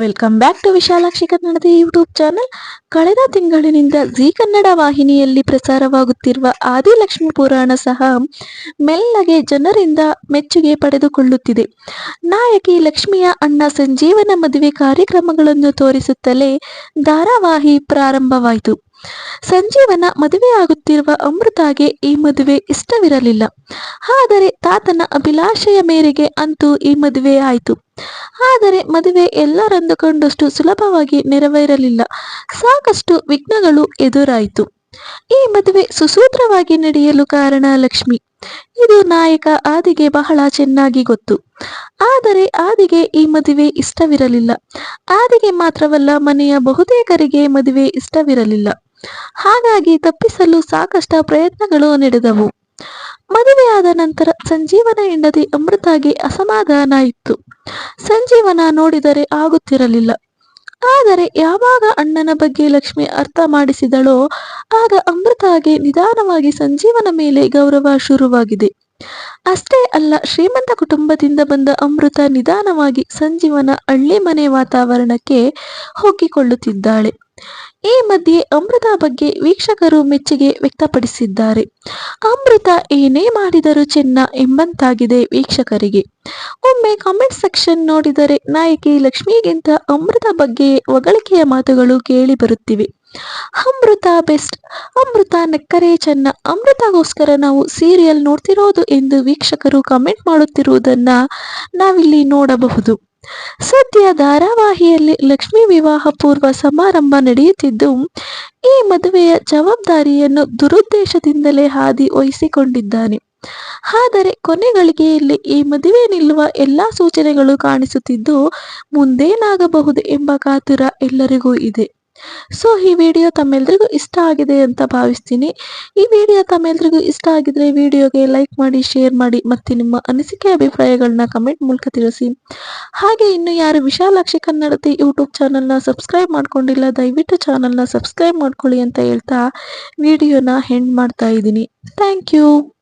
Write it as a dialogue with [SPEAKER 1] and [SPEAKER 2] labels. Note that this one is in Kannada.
[SPEAKER 1] ವೆಲ್ಕಮ್ ಬ್ಯಾಕ್ ಟು ವಿಶಾಲಾಕ್ಷಿ ಕನ್ನಡದ ಯೂಟ್ಯೂಬ್ ಚಾನಲ್ ಕಳೆದ ತಿಂಗಳಿನಿಂದ ಜಿ ಕನ್ನಡ ವಾಹಿನಿಯಲ್ಲಿ ಪ್ರಸಾರವಾಗುತ್ತಿರುವ ಆದಿಲಕ್ಷ್ಮಿ ಪುರಾಣ ಸಹ ಮೆಲ್ಲಗೆ ಜನರಿಂದ ಮೆಚ್ಚುಗೆ ಪಡೆದುಕೊಳ್ಳುತ್ತಿದೆ. ನಾಯಕಿ ಲಕ್ಷ್ಮಿಯ ಅಣ್ಣ ಸಂಜೀವನ ಮದುವೆ ಕಾರ್ಯಕ್ರಮಗಳನ್ನು ತೋರಿಸುತ್ತಲೇ ಧಾರಾವಾಹಿ ಪ್ರಾರಂಭವಾಯಿತು. ಸಂಜೀವನ ಮದುವೆಯಾಗುತ್ತಿರುವ ಅಮೃತಾಗೆ ಈ ಮದುವೆ ಇಷ್ಟವಿರಲಿಲ್ಲ. ಆದರೆ ತಾತನ ಅಭಿಲಾಷೆಯ ಮೇರೆಗೆ ಅಂತೂ ಈ ಮದುವೆ ಆಯಿತು. ಆದರೆ ಮದುವೆ ಎಲ್ಲರಂದುಕೊಂಡಷ್ಟು ಸುಲಭವಾಗಿ ನೆರವೇರಲಿಲ್ಲ. ಸಾಕಷ್ಟು ವಿಘ್ನಗಳು ಎದುರಾಯಿತು. ಈ ಮದುವೆ ಸುಸೂತ್ರವಾಗಿ ನಡೆಯಲು ಕಾರಣ ಲಕ್ಷ್ಮಿ. ಇದು ನಾಯಕ ಆದಿಗೆ ಬಹಳ ಚೆನ್ನಾಗಿ ಗೊತ್ತು. ಆದರೆ ಆದಿಗೆ ಈ ಮದುವೆ ಇಷ್ಟವಿರಲಿಲ್ಲ. ಆದಿಗೆ ಮಾತ್ರವಲ್ಲ ಮನೆಯ ಬಹುತೇಕರಿಗೆ ಮದುವೆ ಇಷ್ಟವಿರಲಿಲ್ಲ. ಹಾಗಾಗಿ ತಪ್ಪಿಸಲು ಸಾಕಷ್ಟು ಪ್ರಯತ್ನಗಳು ನಡೆದವು. ಮದುವೆಯಾದ ನಂತರ ಸಂಜೀವನ ಹೆಂಡತಿ ಅಮೃತಾಗೆ ಅಸಮಾಧಾನ ಇತ್ತು. ಸಂಜೀವನ ನೋಡಿದರೆ ಆಗುತ್ತಿರಲಿಲ್ಲ. ಆದರೆ ಯಾವಾಗ ಅಣ್ಣನ ಬಗ್ಗೆ ಲಕ್ಷ್ಮಿ ಅರ್ಥ ಮಾಡಿಸಿದಳೋ, ಆಗ ಅಮೃತಾಗೆ ನಿಧಾನವಾಗಿ ಸಂಜೀವನ ಮೇಲೆ ಗೌರವ ಶುರುವಾಗಿದೆ. ಅಷ್ಟೇ ಅಲ್ಲ, ಶ್ರೀಮಂತ ಕುಟುಂಬದಿಂದ ಬಂದ ಅಮೃತ ನಿಧಾನವಾಗಿ ಸಂಜೀವನ ಹಳ್ಳಿ ಮನೆ ವಾತಾವರಣಕ್ಕೆ ಹೊಕ್ಕಿಕೊಳ್ಳುತ್ತಿದ್ದಾಳೆ ಈ ಮಧ್ಯೆ ಅಮೃತ ಬಗ್ಗೆ ವೀಕ್ಷಕರು ಮೆಚ್ಚುಗೆ ವ್ಯಕ್ತಪಡಿಸಿದ್ದಾರೆ. ಅಮೃತ ಏನೇ ಮಾಡಿದರೂ ಚೆನ್ನ ಎಂಬಂತಾಗಿದೆ ವೀಕ್ಷಕರಿಗೆ. ಒಮ್ಮೆ ಕಾಮೆಂಟ್ ಸೆಕ್ಷನ್ ನೋಡಿದರೆ ನಾಯಕಿ ಲಕ್ಷ್ಮಿಗಿಂತ ಅಮೃತ ಬಗ್ಗೆ ಹೊಗಳಿಕೆಯ ಮಾತುಗಳು ಕೇಳಿ ಬರುತ್ತಿವೆ. ಅಮೃತ ಬೆಸ್ಟ್. ಅಮೃತ ನೆಕ್ಕರೆ ಚೆನ್ನ. ಅಮೃತಗೋಸ್ಕರ ನಾವು ಸೀರಿಯಲ್ ನೋಡ್ತಿರೋದು ಎಂದು ವೀಕ್ಷಕರು ಕಮೆಂಟ್ ಮಾಡುತ್ತಿರುವುದನ್ನ ನಾವಿಲ್ಲಿ ನೋಡಬಹುದು. ಸದ್ಯ ಧಾರಾವಾಹಿಯಲ್ಲಿ ಲಕ್ಷ್ಮಿ ವಿವಾಹ ಪೂರ್ವ ಸಮಾರಂಭ ನಡೆಯುತ್ತಿದ್ದು, ಈ ಮದುವೆಯ ಜವಾಬ್ದಾರಿಯನ್ನು ದುರುದ್ದೇಶದಿಂದಲೇ ಹಾದಿ ವಹಿಸಿಕೊಂಡಿದ್ದಾನೆ. ಆದರೆ ಕೊನೆಗಳಿಗೆಯಲ್ಲಿ ಈ ಮದುವೆ ನಿಲ್ಲುವ ಎಲ್ಲಾ ಸೂಚನೆಗಳು ಕಾಣಿಸುತ್ತಿದ್ದು, ಮುಂದೇನಾಗಬಹುದು ಎಂಬ ಕಾತುರ ಎಲ್ಲರಿಗೂ ಇದೆ. ಸೊ ಈ ವಿಡಿಯೋ ತಮ್ಮೆಲ್ರಿಗೂ ಇಷ್ಟ ಆಗಿದೆ ಅಂತ ಭಾವಿಸ್ತೀನಿ. ಈ ವಿಡಿಯೋ ತಮ್ಮೆಲ್ರಿಗೂ ಇಷ್ಟ ಆಗಿದ್ರೆ ವಿಡಿಯೋಗೆ ಲೈಕ್ ಮಾಡಿ ಶೇರ್ ಮಾಡಿ ಮತ್ತೆ ನಿಮ್ಮ ಅನಿಸಿಕೆ ಅಭಿಪ್ರಾಯಗಳನ್ನ ಕಮೆಂಟ್ ಮೂಲಕ ತಿಳಿಸಿ. ಹಾಗೆ ಇನ್ನು ಯಾರು ವಿಶಾಲಾಕ್ಷಿ ಕನ್ನಡತಿ ಯೂಟ್ಯೂಬ್ ಚಾನಲ್ನ ಸಬ್ಸ್ಕ್ರೈಬ್ ಮಾಡ್ಕೊಂಡಿಲ್ಲ, ದಯವಿಟ್ಟು ಚಾನಲ್ನ ಸಬ್ಸ್ಕ್ರೈಬ್ ಮಾಡ್ಕೊಳ್ಳಿ ಅಂತ ಹೇಳ್ತಾ ವಿಡಿಯೋನ ಹೆಂಡ್ ಮಾಡ್ತಾ ಇದ್ದೀನಿ. Thank you